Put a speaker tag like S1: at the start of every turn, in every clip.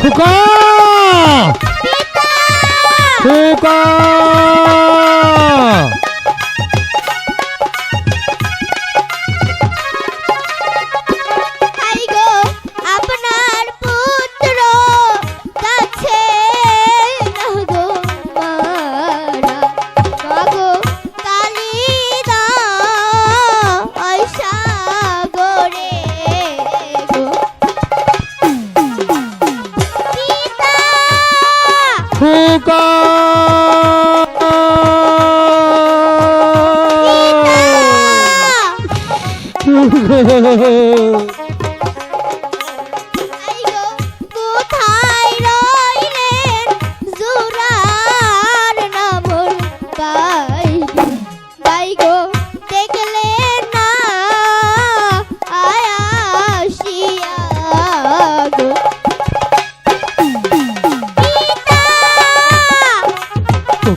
S1: ここここ নৌকা। Oh,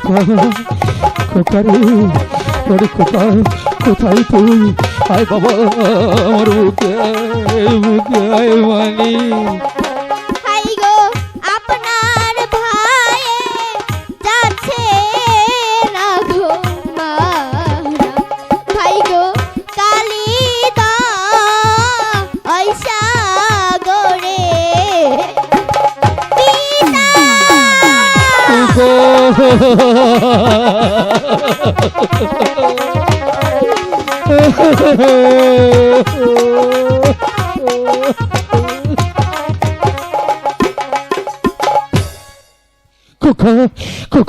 S2: খোকা খোকা রে তোর খোকা কোথায় তুই? আয় বাবা আমার বুকে বুকে আয় মানি Coco, Coco.